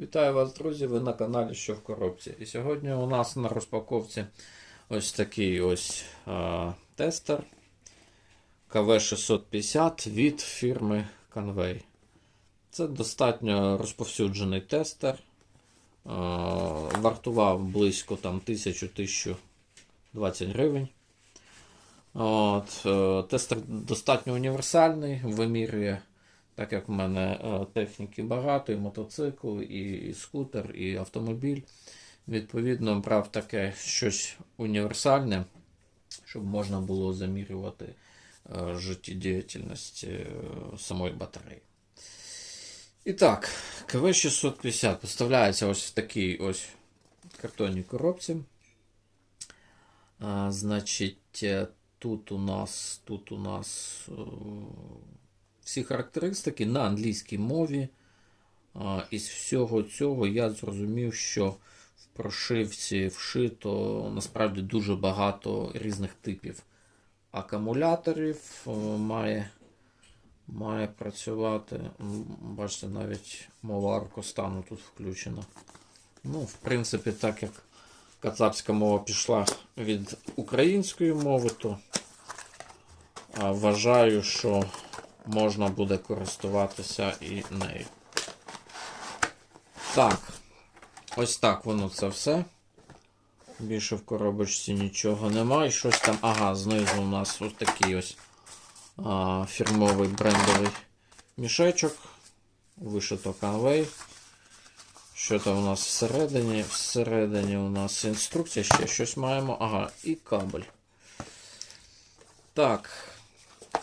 Вітаю вас, друзі! Ви на каналі Що в коробці. І сьогодні у нас на розпаковці ось такий ось а, тестер КВ650 від фірми Convey. Це достатньо розповсюджений тестер. А, вартував близько там 1000-1020 гривень. От, е, Тестер достатньо універсальний, вимірює, так як в мене е, техніки багато, і мотоцикл, і, скутер, і автомобіль. Відповідно, брав таке щось універсальне, щоб можна було замірювати е, життєдіяльність е, самої батареї. І так, КВ650 поставляється ось в такій ось картонній коробці. А, значить, тут у нас, тут у нас всі характеристики на англійській мові. Із всього цього я зрозумів, що в прошивці вшито насправді дуже багато різних типів акумуляторів. Е, Має, має працювати. Бачите, навіть мова аркостану тут включена. Ну, в принципі, так як кацапська мова пішла від української мови, то вважаю, що можна буде користуватися і нею. Так, ось так воно це все. Більше в коробочці нічого немає. Щось там. Ага, знизу у нас ось такий ось а, фірмовий брендовий мішечок. Вишито Convey. Що там у нас всередині? Всередині у нас інструкція, ще щось маємо. Ага, і кабель. Так.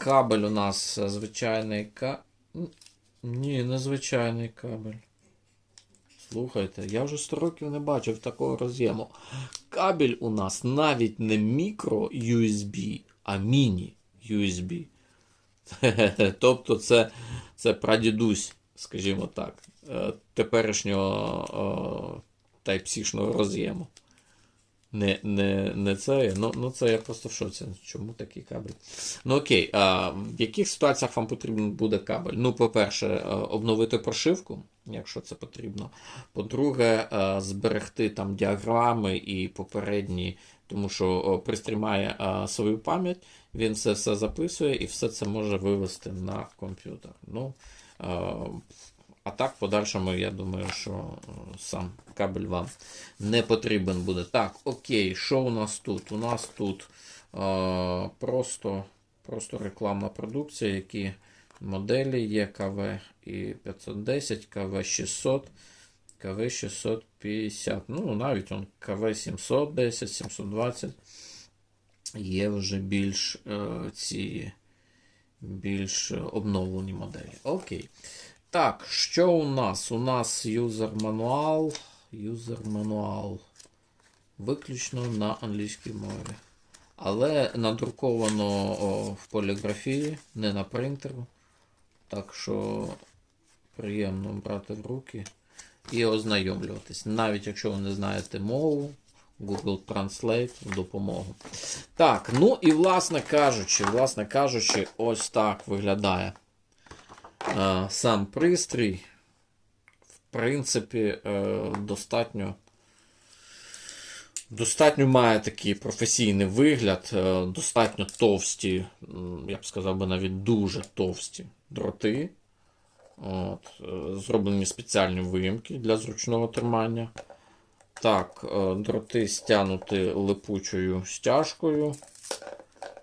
Кабель у нас е, звичайний ка. Н- Ні, не звичайний кабель. Слухайте, я вже 100 років не бачив такого роз'єму. Кабель у нас навіть не мікро USB, а міні USB. Тобто це, це прадідусь, скажімо так, е, теперішнього е, Type-C-шного роз'єму. Не, не, не це. Ну, ну це я просто в шоці. Чому такий кабель? Ну окей, а в яких ситуаціях вам потрібен буде кабель? Ну, по-перше, е, обновити прошивку, якщо це потрібно. По-друге, е, зберегти там діаграми і попередні, тому що о, пристрій має е, свою пам'ять, він все все записує і все це може вивести на комп'ютер. Ну, а так, в подальшому, я думаю, що е, сам кабель вам не потрібен буде. Так, окей, що у нас тут? У нас тут е, просто, просто рекламна продукція, які моделі є КВ і 510, КВ 600, КВ 650. Ну, навіть он КВ 710, 720. Є вже більш е, ці більш обновлені моделі. Окей. Так, що у нас? У нас юзер мануал. Юзер мануал. Виключно на англійській мові. Але надруковано о, в поліграфії, не на принтеру. Так що приємно брати в руки і ознайомлюватись. Навіть якщо ви не знаєте мову, Google Translate в допомогу. Так, ну і власне кажучи, власне кажучи, ось так виглядає сам пристрій. В принципі, е, достатньо. Достатньо має такий професійний вигляд, е, достатньо товсті, я б сказав би навіть дуже товсті дроти. От, е, зроблені спеціальні виїмки для зручного тримання. Так, дроти стягнуті липучою стяжкою.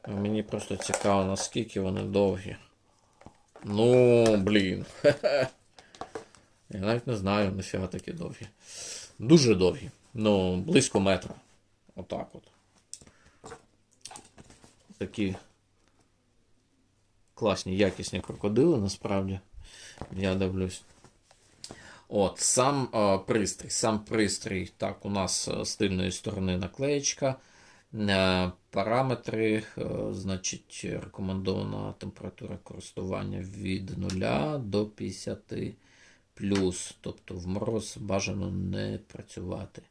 Мені просто цікаво, наскільки вони довгі. Ну, блін. Я навіть не знаю, нафіга такі довгі. Дуже довгі. Ну, близько метра. Отак от. Такі класні, якісні крокодили, насправді. Я дивлюсь. От, сам е, пристрій. Сам пристрій. Так, у нас е, з тильної сторони наклеєчка. Параметри, е, значить, рекомендована температура користування від 0 до 50 плюс, тобто в мороз бажано не працювати.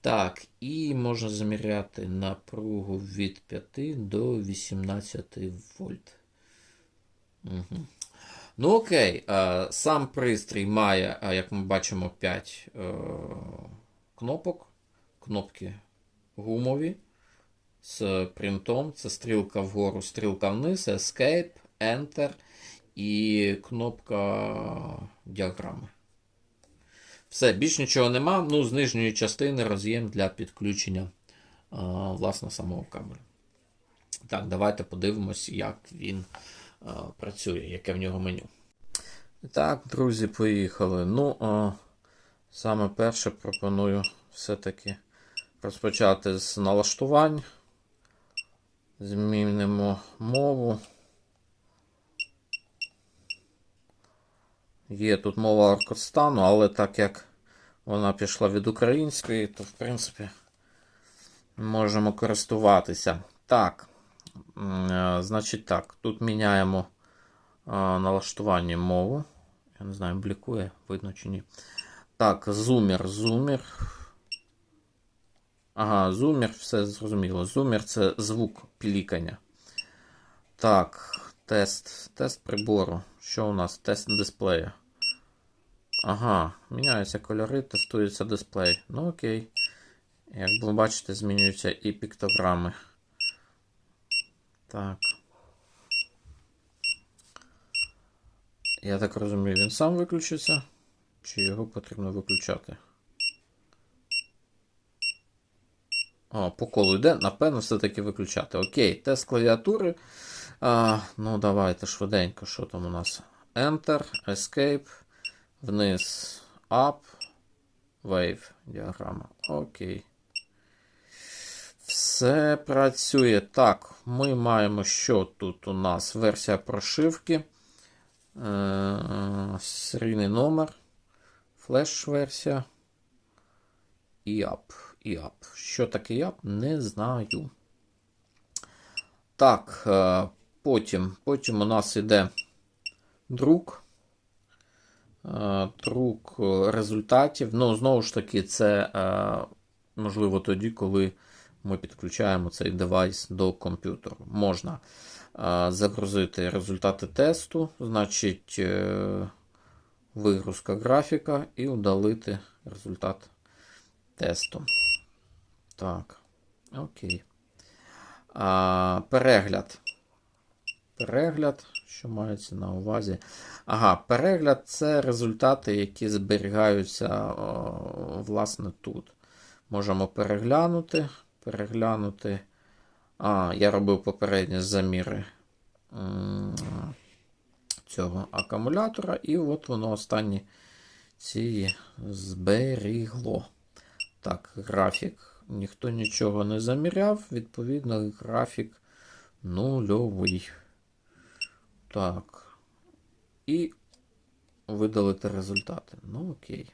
Так, і можна заміряти напругу від 5 до 18 вольт. Угу. Ну окей, сам пристрій має, як ми бачимо, 5 е, кнопок. Кнопки гумові з принтом. Це стрілка вгору, стрілка вниз, Escape, Enter і кнопка діаграми. Все, більш нічого нема. Ну, з нижньої частини роз'єм для підключення власне самого кабелю. Так, давайте подивимось, як він працює, яке в нього меню. Так, друзі, поїхали. Ну, а, саме перше пропоную все-таки розпочати з налаштувань. Змінимо мову. Є тут мова Оркостану, але так як вона пішла від української, то в принципі можемо користуватися. Так. е, Значить так, тут міняємо е, налаштування мову. Я не знаю, блікує, видно чи ні. Так, зумер, зумер. Ага, зумер, все зрозуміло. Зумер це звук пілікання. Так, тест. Тест прибору. Що у нас? Тест дисплея. Ага, міняються кольори, тестується дисплей. Ну окей. Як ви бачите, змінюються і піктограми. Так. Я так розумію, він сам виключиться, чи його потрібно виключати? О, по колу йде, напевно, все-таки виключати. Окей, тест клавіатури. А, ну, давайте швиденько, що там у нас? Enter, Escape, вниз, Up, Wave, діаграма. Окей. Все працює. Так, ми маємо, що тут у нас? Версія прошивки. Е, серійний номер, флеш-версія. IAP. IAP. Що таке IAP? Не знаю. Так, е, потім, потім у нас іде друк. Е, Друк результатів. Ну, знову ж таки, це е, можливо тоді, коли ми підключаємо цей девайс до комп'ютеру. Можна загрузити результати тесту, значить вигрузка графіка і удалити результат тесту. Так, окей. А, перегляд. Перегляд, що мається на увазі. Ага, перегляд це результати, які зберігаються о, власне тут. Можемо переглянути. Переглянути. А, я робив попередні заміри цього акумулятора, і от воно останні ці зберігло. Так, графік. Ніхто нічого не заміряв, відповідно, графік нульовий. Так. І видалити результати. Ну, окей.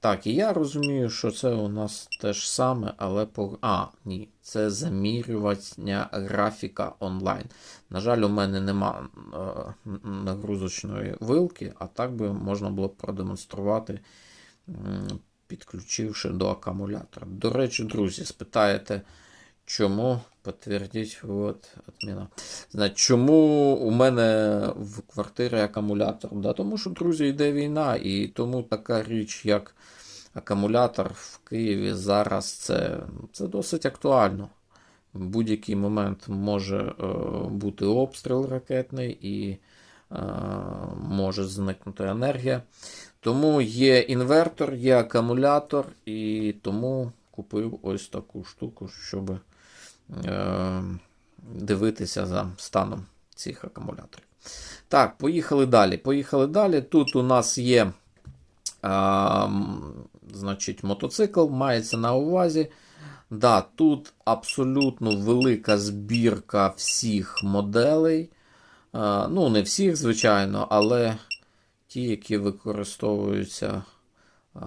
Так, і я розумію, що це у нас те ж саме, але по. А, ні, це замірювання графіка онлайн. На жаль, у мене нема е, нагрузочної вилки, а так би можна було продемонструвати, підключивши до акумулятора. До речі, друзі, спитаєте, чому? Підтвердіть, от, отміна. Значить, чому у мене в квартирі акумулятор? Да, тому що, друзі, йде війна, і тому така річ, як акумулятор в Києві зараз це, це досить актуально. В будь-який момент може е, бути обстріл ракетний і е, може зникнути енергія. Тому є інвертор, є акумулятор, і тому купив ось таку штуку, щоб е, дивитися за станом цих акумуляторів. Так, поїхали далі. Поїхали далі. Тут у нас є м, значить, мотоцикл, мається на увазі. Да, Тут абсолютно велика збірка всіх моделей. А, ну, не всіх, звичайно, але ті, які використовуються а,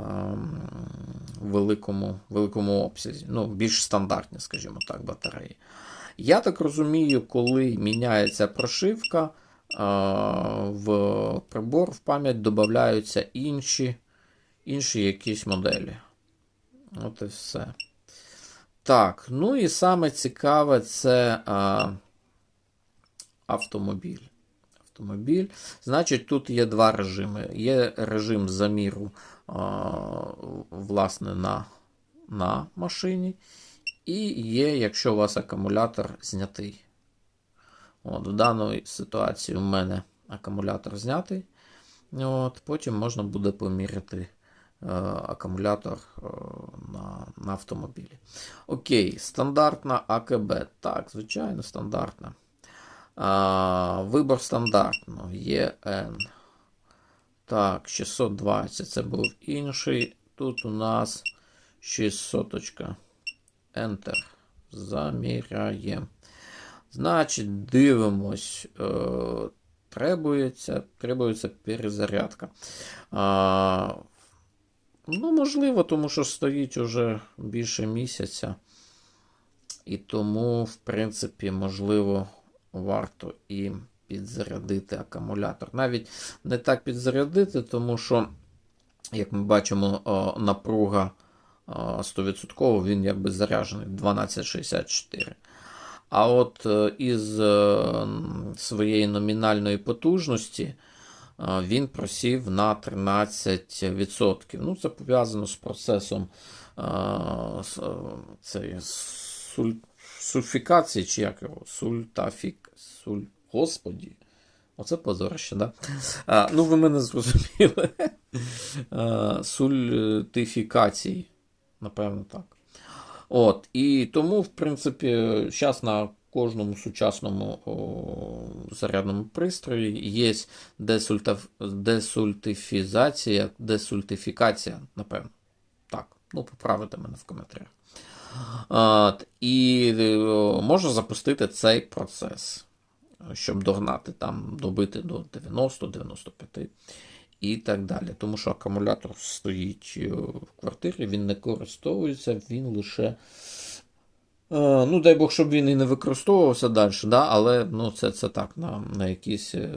в великому, великому обсязі. Ну, більш стандартні, скажімо так, батареї. Я так розумію, коли міняється прошивка, а, в прибор в пам'ять додаються інші, інші якісь моделі. От і все. Так, ну і саме цікаве це а, автомобіль. Автомобіль. Значить, тут є два режими. Є режим заміру власне, на, на машині, і є, якщо у вас акумулятор знятий. От, В даній ситуації у мене акумулятор знятий. От, Потім можна буде поміряти е, акумулятор е, на, на автомобілі. Окей, стандартна АКБ. Так, звичайно, стандартна. Вибор стандартно. ЄН. Так, 620. Це був інший. Тут у нас 600. Enter. Заміряємо. Значить, дивимось. Е, требується, требується перезарядка. А, ну, можливо, тому що стоїть уже більше місяця. І тому, в принципі, можливо, варто і підзарядити акумулятор. Навіть не так підзарядити, тому що, як ми бачимо, напруга о, 100% він якби заряджений 1264. А от е, із е, своєї номінальної потужності е, він просів на 13%. Ну, це пов'язано з процесом е, е, суль, сульфікації, чи як його? Сультафік. Суль... Господі. Оце позорище, да? А, ну, ви мене зрозуміли. А, Сультифікації. Напевно, так. От, і тому, в принципі, зараз на кожному сучасному о, зарядному пристрої є десультаф... десультифізація, десультифікація, напевно. Так, ну поправите мене в коментарях. От, і е, можна запустити цей процес, щоб догнати там, добити до 90-95 і так далі. Тому що акумулятор стоїть е, в квартирі, він не користовується, він лише. е, Ну, дай Бог, щоб він і не використовувався далі, да? але ну, це, це так, на, на якісь е,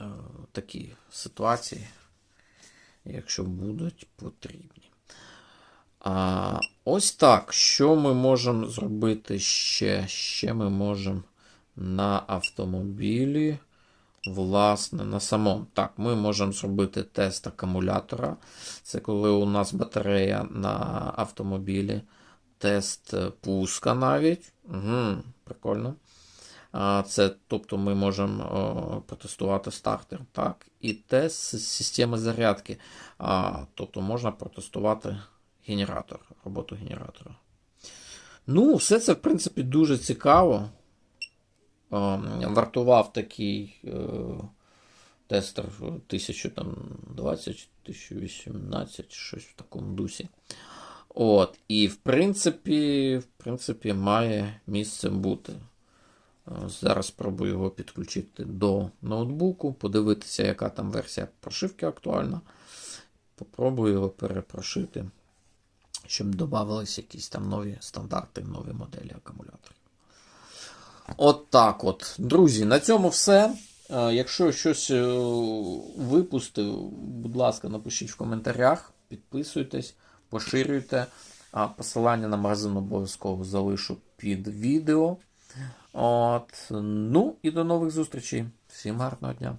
е, такі ситуації, якщо будуть потрібні. А, ось так. Що ми можемо зробити ще? Ще ми можемо на автомобілі. Власне, на самому. Так, ми можемо зробити тест акумулятора. Це коли у нас батарея на автомобілі. Тест пуска навіть. Угу, прикольно. Це, тобто ми можемо протестувати стартер. Так. І тест системи зарядки. Тобто можна протестувати генератор, роботу генератора. Ну, все це, в принципі, дуже цікаво. Ем, Вартував такий е, тестер 1020, 1018, щось в такому дусі. От, і в принципі, в принципі, має місце бути. Е, Зараз спробую його підключити до ноутбуку, подивитися, яка там версія прошивки актуальна. Попробую його перепрошити, щоб додавалися якісь там нові стандарти, нові моделі акумуляторів. От так от. Друзі, на цьому все. Е, Якщо щось е, випустив, будь ласка, напишіть в коментарях, підписуйтесь, поширюйте. А посилання на магазин обов'язково залишу під відео. От. Ну і до нових зустрічей. Всім гарного дня!